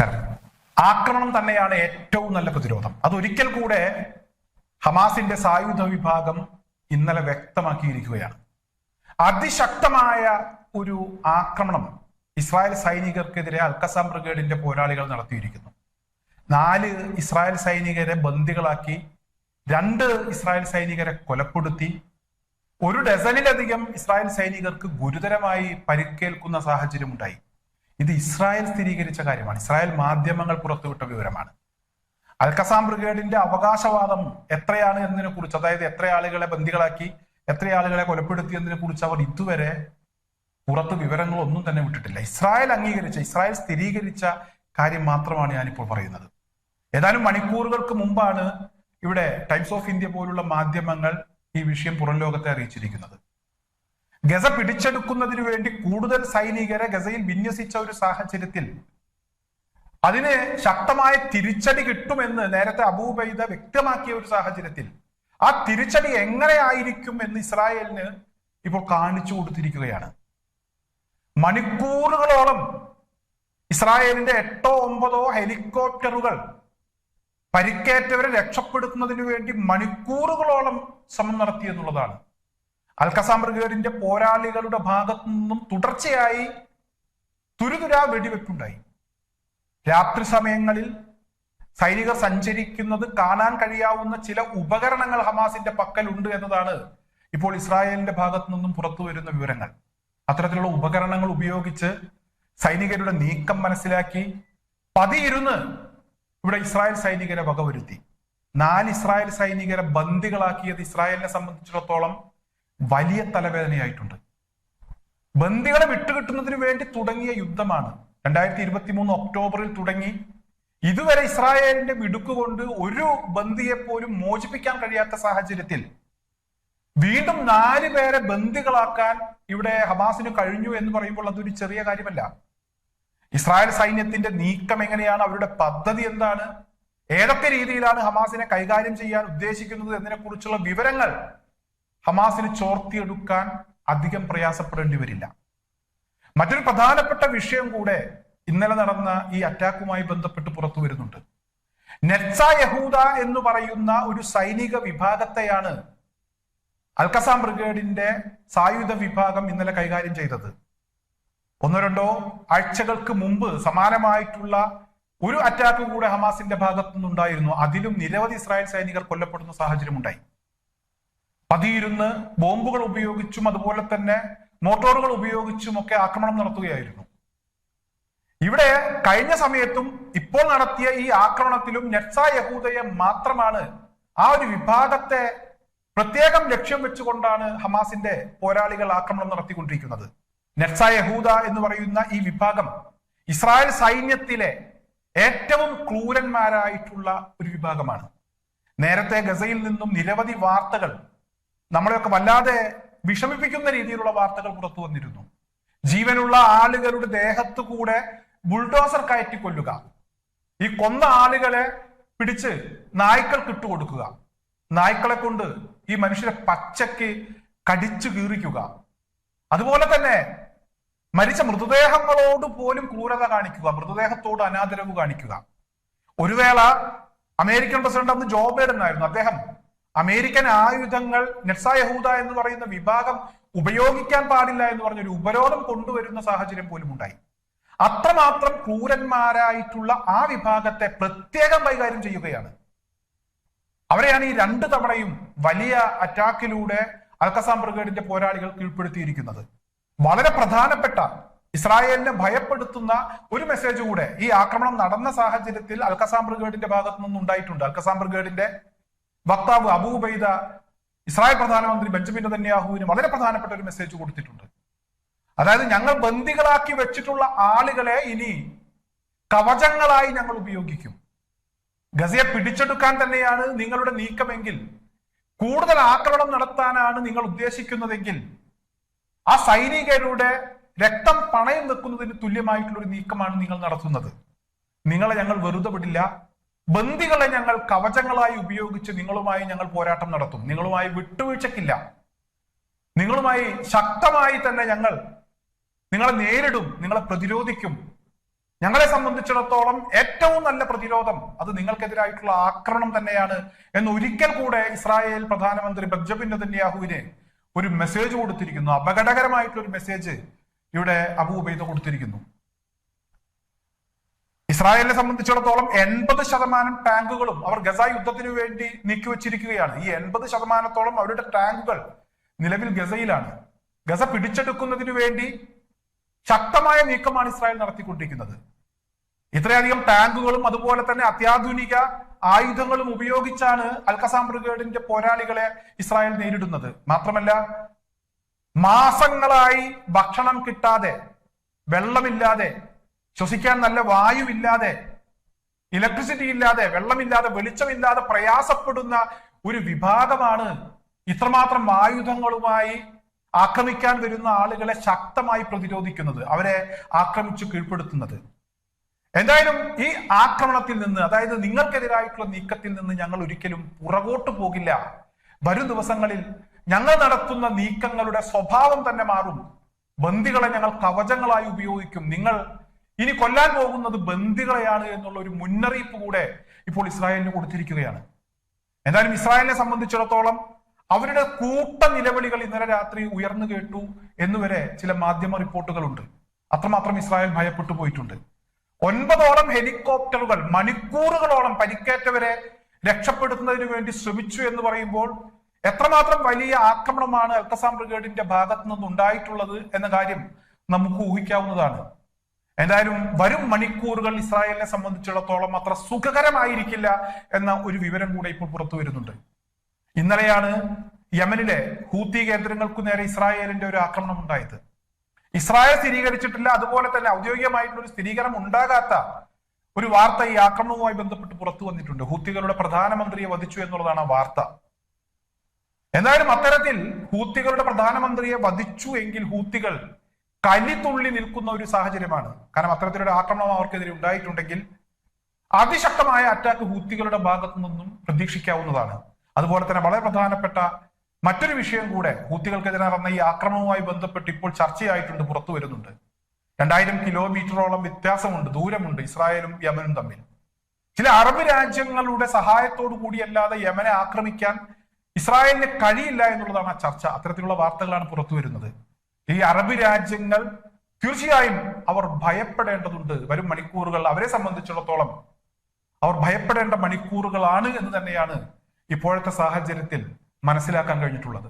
നമസ്കാരം. ആക്രമണം തന്നെയാണ് ഏറ്റവും നല്ല പ്രതിരോധം. അതൊരിക്കൽ കൂടെ ഹമാസിന്റെ സായുധ വിഭാഗം ഇന്നലെ വ്യക്തമാക്കിയിരിക്കുകയാണ്. അതിശക്തമായ ഒരു ആക്രമണം ഇസ്രായേൽ സൈനികർക്കെതിരെ അൽക്കസാം ബ്രിഗേഡിന്റെ പോരാളികൾ നടത്തിയിരിക്കുന്നു. നാല് ഇസ്രായേൽ സൈനികരെ ബന്ദികളാക്കി രണ്ട് ഇസ്രായേൽ സൈനികരെ കൊലപ്പെടുത്തി ഒരു ഡസനിലധികം ഇസ്രായേൽ സൈനികർക്ക് ഗുരുതരമായി പരിക്കേൽക്കുന്ന സാഹചര്യമുണ്ടായി. ഇത് ഇസ്രായേൽ സ്ഥിരീകരിച്ച കാര്യമാണ്. ഇസ്രായേൽ മാധ്യമങ്ങൾ പുറത്തുവിട്ട വിവരമാണ്. അൽക്കസാം ബ്രിഗേഡിന്റെ അവകാശവാദം എത്രയാണ് എന്നതിനെ കുറിച്ച് അതായത് എത്ര ആളുകളെ ബന്ദികളാക്കി എത്ര ആളുകളെ കൊലപ്പെടുത്തി എന്നതിനെ കുറിച്ച് അവർ ഇതുവരെ പുറത്ത് വിവരങ്ങളൊന്നും തന്നെ വിട്ടിട്ടില്ല. ഇസ്രായേൽ അംഗീകരിച്ച ഇസ്രായേൽ സ്ഥിരീകരിച്ച കാര്യം മാത്രമാണ് ഞാനിപ്പോൾ പറയുന്നത്. ഏതാനും മണിക്കൂറുകൾക്ക് മുമ്പാണ് ഇവിടെ ടൈംസ് ഓഫ് ഇന്ത്യ പോലുള്ള മാധ്യമങ്ങൾ ഈ വിഷയം പുറം ലോകത്തെ അറിയിച്ചിരിക്കുന്നത്. ഗസ പിടിച്ചെടുക്കുന്നതിനു വേണ്ടി കൂടുതൽ സൈനികരെ ഗസയിൽ വിന്യസിച്ച ഒരു സാഹചര്യത്തിൽ അതിന് ശക്തമായ തിരിച്ചടി കിട്ടുമെന്ന് നേരത്തെ അബൂബൈദ വ്യക്തമാക്കിയ ഒരു സാഹചര്യത്തിൽ ആ തിരിച്ചടി എങ്ങനെയായിരിക്കും എന്ന് ഇസ്രായേലിന് ഇപ്പോൾ കാണിച്ചു കൊടുത്തിരിക്കുകയാണ്. മണിക്കൂറുകളോളം ഇസ്രായേലിന്റെ എട്ടോ ഒമ്പതോ ഹെലികോപ്റ്ററുകൾ പരിക്കേറ്റവരെ രക്ഷപ്പെടുത്തുന്നതിന് വേണ്ടി മണിക്കൂറുകളോളം ശ്രമം നടത്തി എന്നുള്ളതാണ്. അൽക്കസാം ബ്രിഗേഡിന്റെ പോരാളികളുടെ ഭാഗത്തു നിന്നും തുടർച്ചയായി തുരുതുരാ വെടിവെപ്പുണ്ടായി. രാത്രി സമയങ്ങളിൽ സൈനികർ സഞ്ചരിക്കുന്നത് കാണാൻ കഴിയാവുന്ന ചില ഉപകരണങ്ങൾ ഹമാസിന്റെ പക്കലുണ്ട് എന്നതാണ് ഇപ്പോൾ ഇസ്രായേലിന്റെ ഭാഗത്തു നിന്നും പുറത്തു വരുന്ന വിവരങ്ങൾ. അത്തരത്തിലുള്ള ഉപകരണങ്ങൾ ഉപയോഗിച്ച് സൈനികരുടെ നീക്കം മനസ്സിലാക്കി പതിയിരുന്ന് ഇവിടെ ഇസ്രായേൽ സൈനികരെ വകവരുത്തി. നാല് ഇസ്രായേൽ സൈനികരെ ബന്ദികളാക്കിയത് ഇസ്രായേലിനെ സംബന്ധിച്ചിടത്തോളം വലിയ തലവേദനയായിട്ടുണ്ട്. ബന്ദികളെ വിട്ടുകിട്ടുന്നതിന് വേണ്ടി തുടങ്ങിയ യുദ്ധമാണ്. രണ്ടായിരത്തി ഇരുപത്തി മൂന്ന് ഒക്ടോബറിൽ തുടങ്ങി. ഇതുവരെ ഇസ്രായേലിന്റെ മിടുക്കുകൊണ്ട് ഒരു ബന്ദിയെ പോലും മോചിപ്പിക്കാൻ കഴിയാത്ത സാഹചര്യത്തിൽ വീണ്ടും നാല് പേരെ ബന്ദികളാക്കാൻ ഇവിടെ ഹമാസിന് കഴിഞ്ഞു എന്ന് പറയുമ്പോൾ അതൊരു ചെറിയ കാര്യമല്ല. ഇസ്രായേൽ സൈന്യത്തിന്റെ നീക്കം എങ്ങനെയാണ്? അവരുടെ പദ്ധതി എന്താണ്? ഏതൊക്കെ രീതിയിലാണ് ഹമാസിനെ കൈകാര്യം ചെയ്യാൻ ഉദ്ദേശിക്കുന്നത്? എന്നതിനെ കുറിച്ചുള്ള വിവരങ്ങൾ ഹമാസിന് ചോർത്തിയെടുക്കാൻ അധികം പ്രയാസപ്പെടേണ്ടി വരില്ല. മറ്റൊരു പ്രധാനപ്പെട്ട വിഷയം കൂടെ ഇന്നലെ നടന്ന ഈ അറ്റാക്കുമായി ബന്ധപ്പെട്ട് പുറത്തു വരുന്നുണ്ട്. നെറ്റ്സ യഹൂദ എന്ന് പറയുന്ന ഒരു സൈനിക വിഭാഗത്തെയാണ് അൽക്കസാം ബ്രിഗേഡിന്റെ സായുധ വിഭാഗം ഇന്നലെ കൈകാര്യം ചെയ്തത്. ഒന്നോ രണ്ടോ ആഴ്ചകൾക്ക് മുമ്പ് സമാനമായിട്ടുള്ള ഒരു അറ്റാക്ക് കൂടെ ഹമാസിന്റെ ഭാഗത്തു നിന്നുണ്ടായിരുന്നു അതിലും നിരവധി ഇസ്രായേൽ സൈനികർ കൊല്ലപ്പെടുന്ന സാഹചര്യം ഉണ്ടായി പതിയിരുന്ന് ബോംബുകൾ ഉപയോഗിച്ചും അതുപോലെ തന്നെ മോട്ടോറുകൾ ഉപയോഗിച്ചും ഒക്കെ ആക്രമണം നടത്തുകയായിരുന്നു. ഇവിടെ കഴിഞ്ഞ സമയത്തും ഇപ്പോൾ നടത്തിയ ഈ ആക്രമണത്തിലും നെറ്റ്സ യഹൂദയെ മാത്രമാണ് ആ ഒരു വിഭാഗത്തെ പ്രത്യേകം ലക്ഷ്യം വെച്ചുകൊണ്ടാണ് ഹമാസിന്റെ പോരാളികൾ ആക്രമണം നടത്തിക്കൊണ്ടിരിക്കുന്നത്. നെറ്റ്സ യഹൂദ എന്ന് പറയുന്ന ഈ വിഭാഗം ഇസ്രായേൽ സൈന്യത്തിലെ ഏറ്റവും ക്രൂരന്മാരായിട്ടുള്ള ഒരു വിഭാഗമാണ്. നേരത്തെ ഗസയിൽ നിന്നും നിരവധി വാർത്തകൾ നമ്മളെയൊക്കെ വല്ലാതെ വിഷമിപ്പിക്കുന്ന രീതിയിലുള്ള വാർത്തകൾ പുറത്തു വന്നിരുന്നു. ജീവനുള്ള ആളുകളുടെ ദേഹത്തു കൂടെ ബുൾഡോസർ കയറ്റി കൊല്ലുക. ഈ കൊന്ന ആളുകളെ പിടിച്ച് നായ്ക്കൾക്ക് ഇട്ടുകൊടുക്കുക നായ്ക്കളെ കൊണ്ട് ഈ മനുഷ്യരെ പച്ചയ്ക്ക് കടിച്ചു കീറിക്കുക. അതുപോലെ തന്നെ മരിച്ച മൃതദേഹങ്ങളോട് പോലും ക്രൂരത കാണിക്കുക മൃതദേഹത്തോട് അനാദരവ് കാണിക്കുക. ഒരു വേള അമേരിക്കൻ പ്രസിഡന്റ് അന്ന് ജോ ബൈഡൻ ആയിരുന്നു. അദ്ദേഹം അമേരിക്കൻ ആയുധങ്ങൾ നെറ്റ്സ യഹൂദ എന്ന് പറയുന്ന വിഭാഗം ഉപയോഗിക്കാൻ പാടില്ല എന്ന് പറഞ്ഞ ഒരു ഉപരോധം കൊണ്ടുവരുന്ന സാഹചര്യം പോലും ഉണ്ടായി അത്രമാത്രം ക്രൂരന്മാരായിട്ടുള്ള ആ വിഭാഗത്തെ പ്രത്യേകം കൈകാര്യം ചെയ്യുകയാണ്. അവരെയാണ് ഈ രണ്ട് തവണയും വലിയ അറ്റാക്കിലൂടെ അൽക്കസാം ബ്രിഗേഡിന്റെ പോരാളികൾ കീഴ്പ്പെടുത്തിയിരിക്കുന്നത്. വളരെ പ്രധാനപ്പെട്ട ഇസ്രായേലിനെ ഭയപ്പെടുത്തുന്ന ഒരു മെസ്സേജ് കൂടെ ഈ ആക്രമണം നടന്ന സാഹചര്യത്തിൽ അൽക്കസാം ബ്രിഗേഡിന്റെ ഭാഗത്തു നിന്നുണ്ടായിട്ടുണ്ട് അൽക്കസാം ബ്രിഗേഡിന്റെ വക്താവ് അബൂബൈദ ഇസ്രായേൽ പ്രധാനമന്ത്രി ബെഞ്ചമിൻ നെതന്യാഹുവിന് വളരെ പ്രധാനപ്പെട്ട ഒരു മെസ്സേജ് കൊടുത്തിട്ടുണ്ട്. അതായത് ഞങ്ങൾ ബന്ദികളാക്കി വെച്ചിട്ടുള്ള ആളുകളെ ഇനി കവചങ്ങളായി ഞങ്ങൾ ഉപയോഗിക്കും. ഗസയെ പിടിച്ചെടുക്കാൻ തന്നെയാണ് നിങ്ങളുടെ നീക്കമെങ്കിൽ കൂടുതൽ ആക്രമണം നടത്താനാണ് നിങ്ങൾ ഉദ്ദേശിക്കുന്നതെങ്കിൽ ആ സൈനികരുടെ രക്തം പണയം വെക്കുന്നതിന് തുല്യമായിട്ടുള്ള ഒരു നീക്കമാണ് നിങ്ങൾ നടത്തുന്നത്. നിങ്ങളെ ഞങ്ങൾ വെറുതെ വിടില്ല. ബന്ദികളെ ഞങ്ങൾ കവചങ്ങളായി ഉപയോഗിച്ച് നിങ്ങളുമായി ഞങ്ങൾ പോരാട്ടം നടത്തും. നിങ്ങളുമായി വിട്ടുവീഴ്ചക്കില്ല. നിങ്ങളുമായി ശക്തമായി തന്നെ ഞങ്ങൾ നിങ്ങളെ നേരിടും നിങ്ങളെ പ്രതിരോധിക്കും. ഞങ്ങളെ സംബന്ധിച്ചിടത്തോളം ഏറ്റവും നല്ല പ്രതിരോധം അത് നിങ്ങൾക്കെതിരായിട്ടുള്ള ആക്രമണം തന്നെയാണ് എന്ന് ഒരിക്കൽ കൂടെ ഇസ്രായേൽ പ്രധാനമന്ത്രി ബെഞ്ചമിൻ നെതന്യാഹുവിന് ഒരു മെസ്സേജ് കൊടുത്തിരിക്കുന്നു. അപകടകരമായിട്ടുള്ള ഒരു മെസ്സേജ് ഇവിടെ അബു ഉബൈദ കൊടുത്തിരിക്കുന്നു. ഇസ്രായേലിനെ സംബന്ധിച്ചിടത്തോളം എൺപത് ശതമാനം ടാങ്കുകളും അവർ ഗസ യുദ്ധത്തിന് വേണ്ടി നീക്കിവച്ചിരിക്കുകയാണ്. ഈ എൺപത് ശതമാനത്തോളം അവരുടെ ടാങ്കുകൾ നിലവിൽ ഗസയിലാണ്. ഗസ പിടിച്ചെടുക്കുന്നതിനു വേണ്ടി ശക്തമായ നീക്കമാണ് ഇസ്രായേൽ നടത്തിക്കൊണ്ടിരിക്കുന്നത്. ഇത്രയധികം ടാങ്കുകളും അതുപോലെ തന്നെ അത്യാധുനിക ആയുധങ്ങളും ഉപയോഗിച്ചാണ് അൽക്കസാം ബ്രിഗേഡിന്റെ പോരാളികളെ ഇസ്രായേൽ നേരിടുന്നത്. മാത്രമല്ല മാസങ്ങളായി ഭക്ഷണം കിട്ടാതെ വെള്ളമില്ലാതെ ശ്വസിക്കാൻ നല്ല വായുവില്ലാതെ ഇലക്ട്രിസിറ്റി ഇല്ലാതെ വെള്ളമില്ലാതെ വെളിച്ചമില്ലാതെ പ്രയാസപ്പെടുന്ന ഒരു വിഭാഗമാണ് ഇത്രമാത്രം ആയുധങ്ങളുമായി ആക്രമിക്കാൻ വരുന്ന ആളുകളെ ശക്തമായി പ്രതിരോധിക്കുന്നത് അവരെ ആക്രമിച്ചു കീഴ്പ്പെടുത്തുന്നത്. എന്തായാലും ഈ ആക്രമണത്തിൽ നിന്ന് അതായത് നിങ്ങൾക്കെതിരായിട്ടുള്ള നീക്കത്തിൽ നിന്ന് ഞങ്ങൾ ഒരിക്കലും പുറകോട്ട് പോകില്ല. വരും ദിവസങ്ങളിൽ ഞങ്ങൾ നടത്തുന്ന നീക്കങ്ങളുടെ സ്വഭാവം തന്നെ മാറും. ബന്ദികളെ ഞങ്ങൾ കവചങ്ങളായി ഉപയോഗിക്കും. നിങ്ങൾ ഇനി കൊല്ലാൻ പോകുന്നത് ബന്ദികളെയാണ് എന്നുള്ള ഒരു മുന്നറിയിപ്പ് കൂടെ ഇപ്പോൾ ഇസ്രായേലിന് കൊടുത്തിരിക്കുകയാണ്. എന്തായാലും ഇസ്രായേലിനെ സംബന്ധിച്ചിടത്തോളം അവരുടെ കൂട്ട നിലവിളികൾ ഇന്നലെ രാത്രി ഉയർന്നു കേട്ടു എന്നുവരെ ചില മാധ്യമ റിപ്പോർട്ടുകളുണ്ട്. അത്രമാത്രം ഇസ്രായേൽ ഭയപ്പെട്ടു പോയിട്ടുണ്ട്. ഒൻപതോളം ഹെലികോപ്റ്ററുകൾ മണിക്കൂറുകളോളം പരിക്കേറ്റവരെ രക്ഷപ്പെടുത്തുന്നതിന് വേണ്ടി ശ്രമിച്ചു എന്ന് പറയുമ്പോൾ എത്രമാത്രം വലിയ ആക്രമണമാണ് അൽത്തസാം ബ്രിഗേഡിന്റെ ഭാഗത്തു നിന്നുണ്ടായിട്ടുള്ളത് എന്ന കാര്യം നമുക്ക് ഊഹിക്കാവുന്നതാണ്. എന്തായാലും വരും മണിക്കൂറുകൾ ഇസ്രായേലിനെ സംബന്ധിച്ചിടത്തോളം അത്ര സുഖകരമായിരിക്കില്ല എന്ന ഒരു വിവരം കൂടെ ഇപ്പോൾ പുറത്തു വരുന്നുണ്ട്. ഇന്നലെയാണ് യമനിലെ ഹൂത്തി കേന്ദ്രങ്ങൾക്കു നേരെ ഇസ്രായേലിന്റെ ഒരു ആക്രമണം ഉണ്ടായത്. ഇസ്രായേൽ സ്ഥിരീകരിച്ചിട്ടില്ല അതുപോലെ തന്നെ ഔദ്യോഗികമായിട്ടുള്ള ഒരു സ്ഥിരീകരണം ഉണ്ടാകാത്ത ഒരു വാർത്ത ഈ ആക്രമണവുമായി ബന്ധപ്പെട്ട് പുറത്തു വന്നിട്ടുണ്ട്. ഹൂത്തികളുടെ പ്രധാനമന്ത്രിയെ വധിച്ചു എന്നുള്ളതാണ് വാർത്ത. എന്തായാലും അത്തരത്തിൽ ഹൂത്തികളുടെ പ്രധാനമന്ത്രിയെ വധിച്ചു എങ്കിൽ ഹൂത്തികൾ കലിതുള്ളി നിൽക്കുന്ന ഒരു സാഹചര്യമാണ്. കാരണം അത്തരത്തിലൊരു ആക്രമണം അവർക്കെതിരെ ഉണ്ടായിട്ടുണ്ടെങ്കിൽ അതിശക്തമായ അറ്റാക്ക് ഹൂത്തികളുടെ ഭാഗത്തു നിന്നും പ്രതീക്ഷിക്കാവുന്നതാണ്. അതുപോലെ തന്നെ വളരെ പ്രധാനപ്പെട്ട മറ്റൊരു വിഷയം കൂടെ ഹൂത്തികൾക്കെതിരെ നടന്ന ഈ ആക്രമണവുമായി ബന്ധപ്പെട്ട് ഇപ്പോൾ ചർച്ചയായിട്ടുണ്ട് പുറത്തു വരുന്നുണ്ട്. രണ്ടായിരം കിലോമീറ്ററോളം വ്യത്യാസമുണ്ട് ദൂരമുണ്ട് ഇസ്രായേലും യമനും തമ്മിൽ. ചില അറബ് രാജ്യങ്ങളുടെ സഹായത്തോടു കൂടിയല്ലാതെ യമനെ ആക്രമിക്കാൻ ഇസ്രായേലിന് കഴിയില്ല എന്നുള്ളതാണ് ആ ചർച്ച. അത്തരത്തിലുള്ള വാർത്തകളാണ് പുറത്തു വരുന്നത്. ഈ അറബ് രാജ്യങ്ങൾ തീർച്ചയായും അവർ ഭയപ്പെടേണ്ടതുണ്ട്. വരും മണിക്കൂറുകൾ അവരെ സംബന്ധിച്ചിടത്തോളം അവർ ഭയപ്പെടേണ്ട മണിക്കൂറുകളാണ് എന്ന് തന്നെയാണ് ഇപ്പോഴത്തെ സാഹചര്യത്തിൽ മനസ്സിലാക്കാൻ കഴിഞ്ഞിട്ടുള്ളത്.